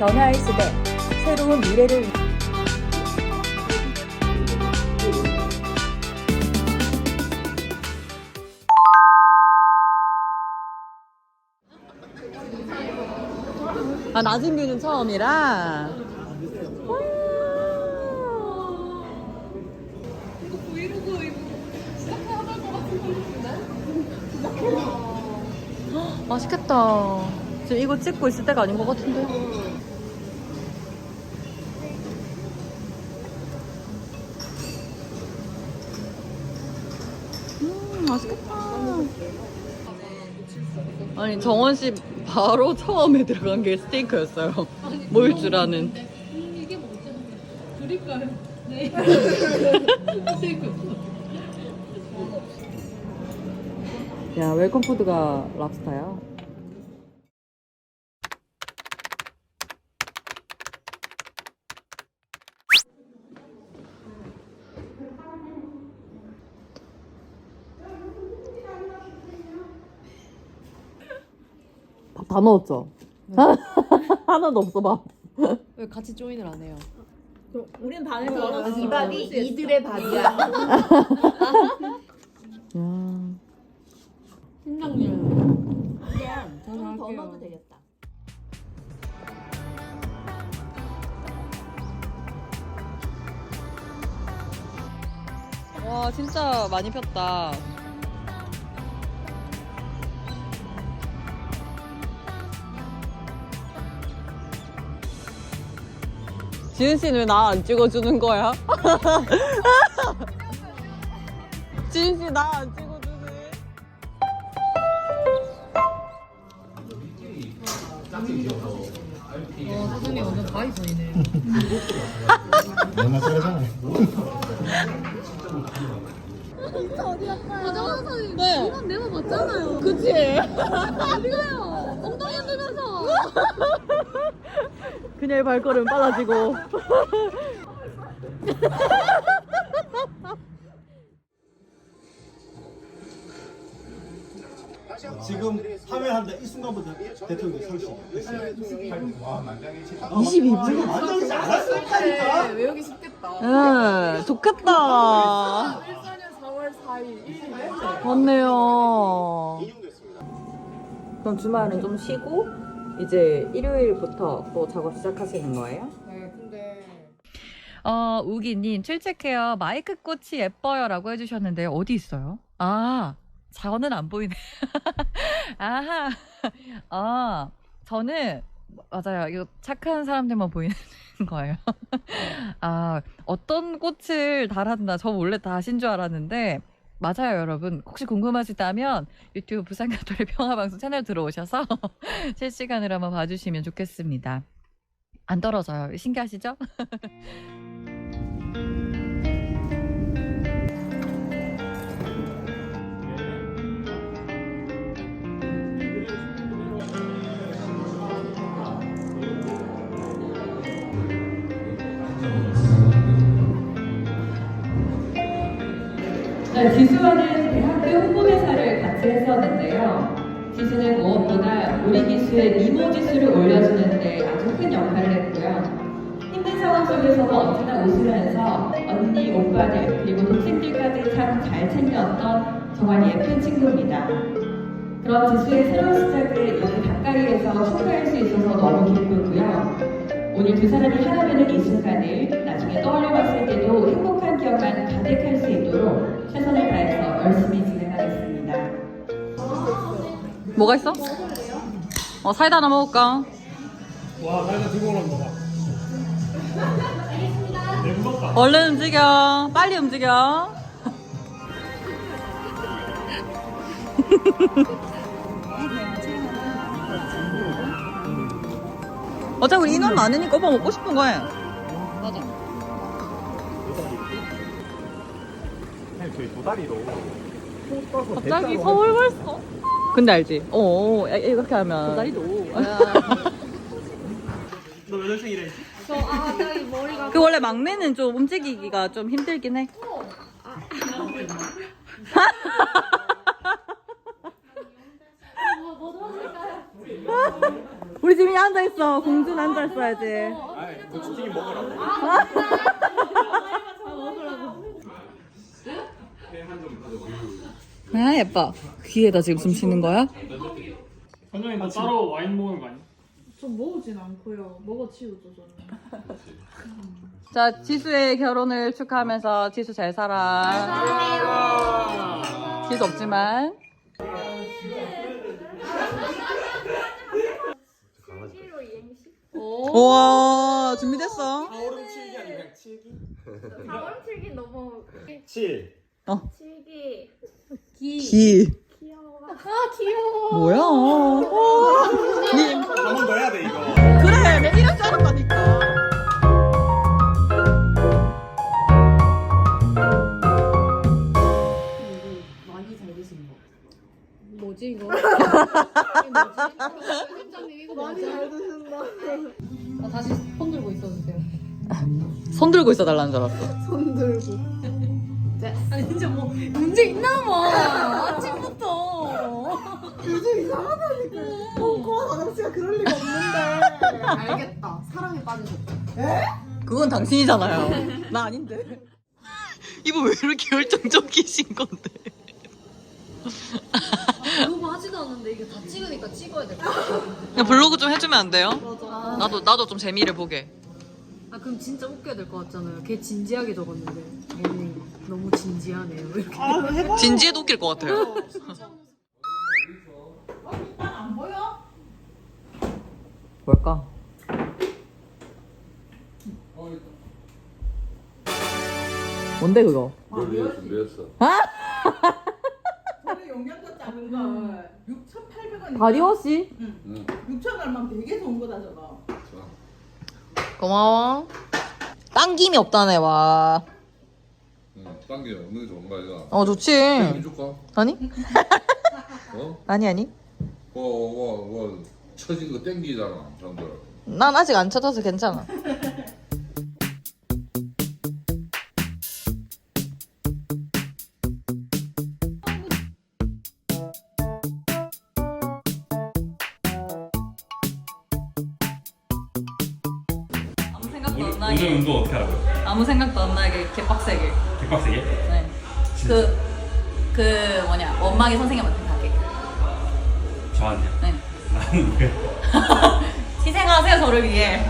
변화의 시대, 새로운 미래를 위- 아 낮은 뷰는 처음이라. 헉, 맛있겠다. 지금 이거 찍고 있을 때가 아닌 것 같은데. 맛있겠다. 아니 정원 씨 바로 처음에 들어간 게 스테이크였어요. 뭘줄 아는. 이게 뭐죠? 드릴까요? 네. 야 웰컴 푸드가 랍스타야. 다 넣었죠? 하나도 없어 밥. 왜 같이 조인을 안 해요? 우린 반에서. 이 밥이 이들의 밥이야. 야. 팀장님. 더 넣어도 되겠다. 와 진짜 많이 폈다. 지은 씨는 왜 나 안 찍어주는 거야? 지은 씨 나 안 찍어주네. 어, 사장님 완전 가위 보이네. 맨날 썰잖아. 가정원 사장님 네. 이건 내가 맞잖아요. 그치? 어디 가요? 엉덩이 흔들면서. 그녀의 발걸음 빨라지고. 지금 하회한다 이 순간부터 대통령이 설시. 22분? 지금 완전히 잘했었다니까. 외우기 쉽겠다. 응, 좋겠다. 14년 4월 4일 1일 맞네요. 그럼 주말은 좀 쉬고 이제 일요일부터 또 작업 시작하시는 거예요? 네, 근데 어, 우기님, 출첵해요. 마이크 꽃이 예뻐요. 라고 해주셨는데, 어디 있어요? 아, 저는 안 보이네. 아하. 아, 저는, 맞아요. 이거 착한 사람들만 보이는 거예요. 아, 어떤 꽃을 달았나. 저 원래 다신 줄 알았는데, 맞아요, 여러분. 혹시 궁금하시다면 유튜브 부산가톨의 평화방송 채널 들어오셔서 실시간으로 한번 봐주시면 좋겠습니다. 안 떨어져요. 신기하시죠? 네, 지수와는 대학교 홍보대사를 같이 했었는데요. 지수는 무엇보다 우리 기수의 미모 지수를 올려주는데 아주 큰 역할을 했고요. 힘든 상황 속에서도 언제나 웃으면서 언니, 오빠들, 그리고 동생들까지 참 잘 챙겼던 정말 예쁜 친구입니다. 그런 지수의 새로운 시작을 이렇게 가까이에서 축하할 수 있어서 너무 기쁘고요. 오늘 두 사람이 하나 되는 이 순간을 나중에 떠올려 봤을 때도 행복한 기억만 가득할 수 있도록 최선을 다해서 열심히 진행하겠습니다. 뭐가 있어? 어, 사이다 하나 먹을까? 와, 나이가 들고 오는 거다. 내 무섭다. 얼른 움직여. 빨리 움직여. 어차피 우리 인원 많으니까 오빠 먹고 싶은 거 해. 맞아. 저희 도다리로. 갑자기 서울 갔어. 근데 알지? 어, 어, 이렇게 하면. 다리도. 너 여자생이래. 저, 아, 갑자기 머리가. 그 원래 막내는 좀 움직이기가 좀 힘들긴 해. 뭐? 우리 지민이 앉아 있어. 공주는 앉아 있어야지. 아, 고추튀김 먹으라고. 아 예뻐. 귀에다 지금 숨 쉬는 거야? 선영이 너 따로 와인 먹는 거 아니야? 좀 먹어진 않고요. 먹어치우죠 저는. 자 지수의 결혼을 축하하면서 지수 잘 살아. 지수 없지만. 우와 준비됐어. 4월은 7기 아니면 그냥 7기? 4월 7기 너무 7. 7기 기. 귀여워. 아 귀여워. 뭐야? 한번 더 해야 돼, 이거. 그래 내줄 알았다니까. 뭐지 이거? 이게 뭐지? 회장님 이거 많이 잘 드신다. 아, 다시 손 들고 있어주세요. 손 들고 있어 달라는 줄 알았어. 손 들고. 알겠다. 사랑에 빠지셨다. 그건 당신이잖아요. 나 아닌데. 이거 왜 이렇게 열정적이신 건데? 너무 하지도 않는데 이게 다 찍으니까 찍어야 될것 같아. 그냥 블로그 좀 해주면 안 돼요? 나도 나도 좀 재미를 보게. 아 그럼 진짜 웃겨야 될 것 같잖아요. 걔 진지하게 적었는데 너무 너무 진지하네요. 이렇게. 진지해도 웃길 것 같아요. 뭘까? 뭔데 그거? 준비했어. 저는 용량도 작은 걸 6,800원. 바디워시? 6천 얼마 되게 좋은 거다 저거. 고마워. 당김이 없다네 와. 응, 당겨. 없는 게 좋은 거 아이가? 어 좋지. 해줄까? 아니? 어? 아니 아니. 뭐, 뭐, 뭐, 처진 거 땡기잖아, 사람들. 난 아직 안 찾아서 괜찮아. 나게 개빡세게 개빡세게? 네. 그, 그 뭐냐 원망이 선생님한테 가게 저한테 네. 나는 왜? 희생하세요 저를 위해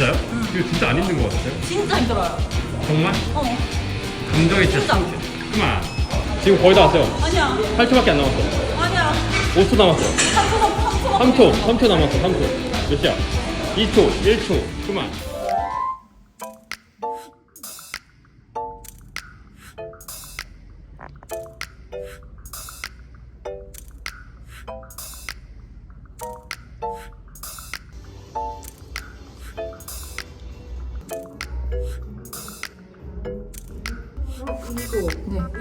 진짜요? 이거 진짜 안 힘든 거 같아요? 진짜 힘들어요. 정말? 어. 감정이 진짜 진짜. 숨- 그만. 지금 거의 다 왔어요. 아니야. 8초밖에 안 남았어. 아니야. 5초 남았어. 3초 3초 3초. 3초 남았어 3초. 몇 시야? 2초 1초. 그만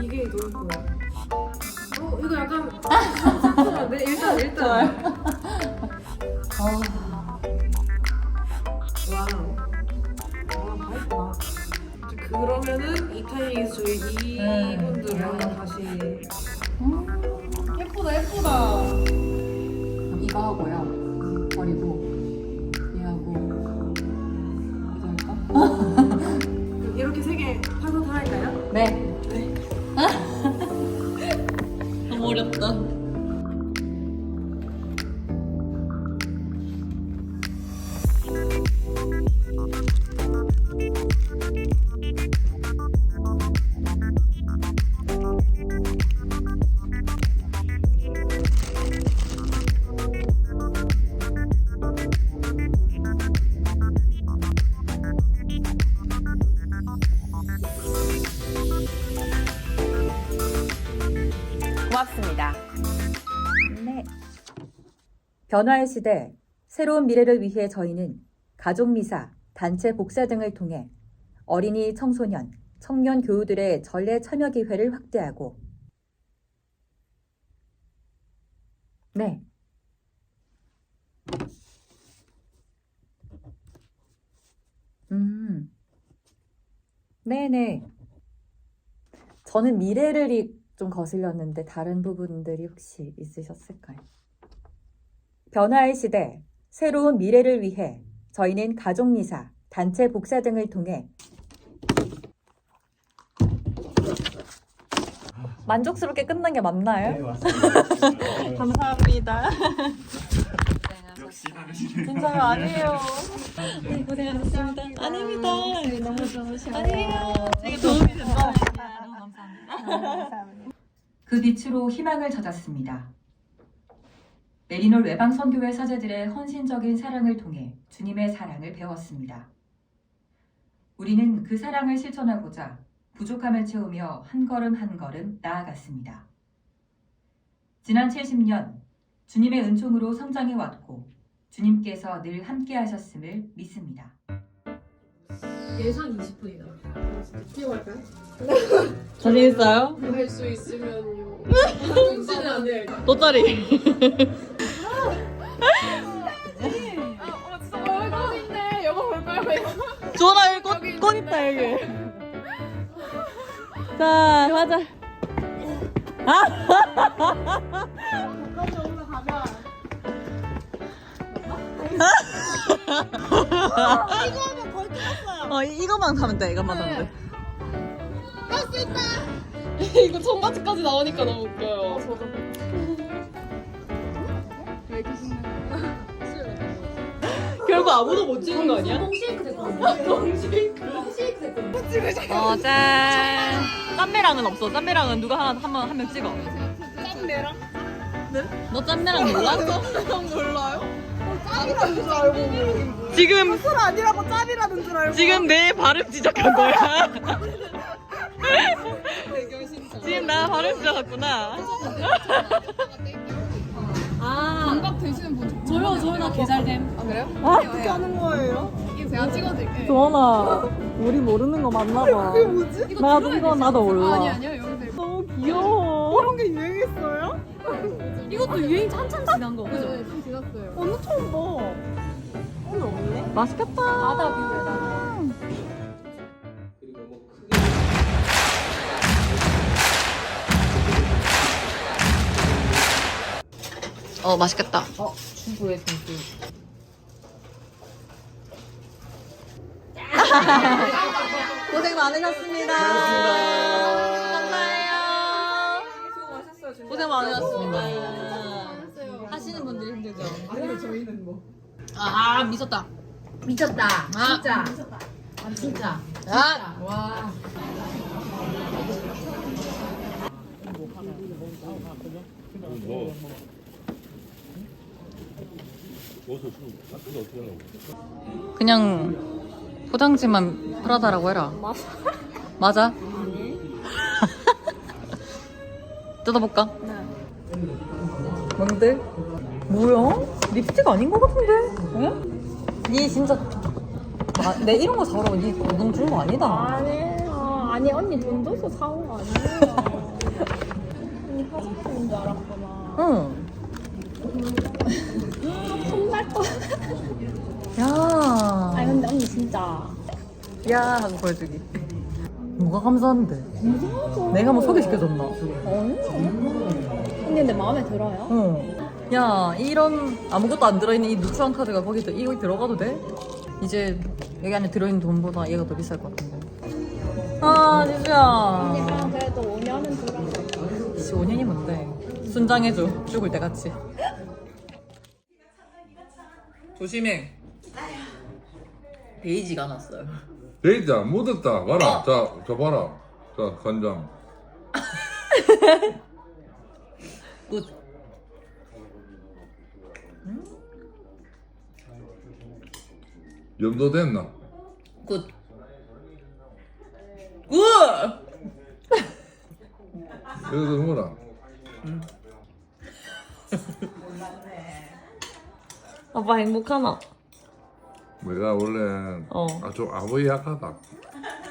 이게 너무 좋아. 어 이거 약간 상상하네. 일단 일단. 와우. 와 맛있다. 그러면은 이 타이밍에서 저희 이분들을 다시 할 변화의 시대, 새로운 미래를 위해 저희는 가족미사, 단체 복사 등을 통해 어린이, 청소년, 청년 교우들의 전례 참여 기회를 확대하고 네. 음. 네네. 저는 미래를 좀 거슬렸는데 다른 부분들이 혹시 있으셨을까요? 변화의 시대, 새로운 미래를 위해 저희는 가족미사, 단체 복사 등을 통해 만족스럽게 끝난 게 맞나요? 네, 맞습니다. 감사합니다. 진짜요 아니에요. 네, 고생하셨습니다. 아닙니다. 너무 좋으시고. 아니에요. 되게 도움이 된다. 너무 감사합니다. 그 빛으로 희망을 찾았습니다. 메리놀 외방 선교회 사제들의 헌신적인 사랑을 통해 주님의 사랑을 배웠습니다. 우리는 그 사랑을 실천하고자 부족함을 채우며 한 걸음 한 걸음 나아갔습니다. 지난 70년 주님의 은총으로 성장해 왔고 주님께서 늘 함께 하셨음을 믿습니다. 예상 20분이다. 뛰어갈까요? 자신 있어요? 할 수 있으면요. 진짜 안 돼. 돗자리. 어, 얼굴인데 영어 볼까요? 주원아 여기 꽃, 꽃 있다 여기. 자 가자. 어 이- 이거만 하면 돼 이것만 하면 돼. 이거 청바지까지 나오니까 너무 웃겨요. 결국 아무도 못 찍은 거 아니야? 똥쉐이크 됐거든요. 똥쉐이크. 똥쉐이크 됐거든요. 어 짠. 짠매랑은 없어. 짠매랑은 누가 하나 한명 한 명 찍어. 짠내랑 너 짠매랑 몰라? 몰라요? 짠이라는 줄 알고 지금 술 아니라고 짠이라는 줄 알고 지금 내 발음 지적한 거야. 지금 나 발음 지적했구나. 아, 감각 되시는 분. 저요, 저요, 나 개잘됨. 아, 그래요? 어떻게 하는 거예요? 이거 제가 찍어드릴게요. 조원아, 우리 모르는 거 맞나 봐. 그게 뭐지? 나도 이거 나도 몰라. 아, 아니, 아니요, 여기서 이거. 너무 귀여워. 이런 게 유행했어요? 이것도 유행 한참 지난 거, 그죠? 네, 좀 지났어요. 어느 처음 봐 오늘 없네? 맛있겠다. 바다 뷰에다가. 그리고 뭐 크게 어 맛있겠다. 어, 중구에 중구. 고생 많으셨습니다. 감사해요. 고생 많으셨습니다. 하시는 분들이 힘들죠. 아니요 저희는 뭐 아, 미쳤다. 미쳤다. 진짜. 아, 진짜. 아, 와. 뭐 어디서 술 같은 어떻게 하려고 그냥 포장지만 프라다라고 해라. 맞아. 맞아? 뜯어볼까? 뭔데? 뭐야? 립스틱 아닌 것 같은데? 응? 니 진짜 나, 내 이런 거 사오라고 니돈 주는 거 아니다. 아니에요. 아니 언니 돈 줘서 사온 거 아니에요. 언니 화장품인 줄 알았구나. 응. 혼날 거. 야. 아니 근데 언니 진짜 야 하고 보여주기. 뭐가 감사한데? 내가 뭐 소개시켜줬나? 언니 근데 마음에 들어요? 어. 야, 이런 아무것도 안 들어있는 이 누추한 카드가 거기 들- 이거 들어가도 돼? 이제 여기 안에 들어있는 돈보다 얘가 더 비쌀 것 같은데. 아, 진짜. 언니랑 그래도 5년은 들어. 15년이 뭔데? 순장해줘. 죽을 때 같이. 조심해. 베이지가 났어요. 데이터 묻었다 봐라 자, 저 봐라 자 간장 굿. 염도 됐나? 굿. 굿! 여기서 뭐라 아빠 행복하나? 내가 원래 어. 아, 좀 아버지 약하다.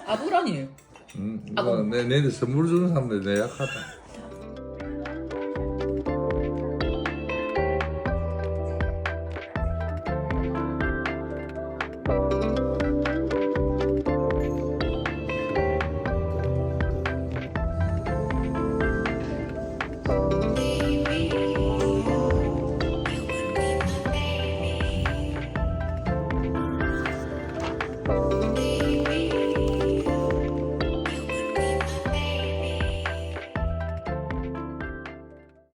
아부라니. 응, 아, 이거 내 내한테 선물 주는 사람들 내 약하다.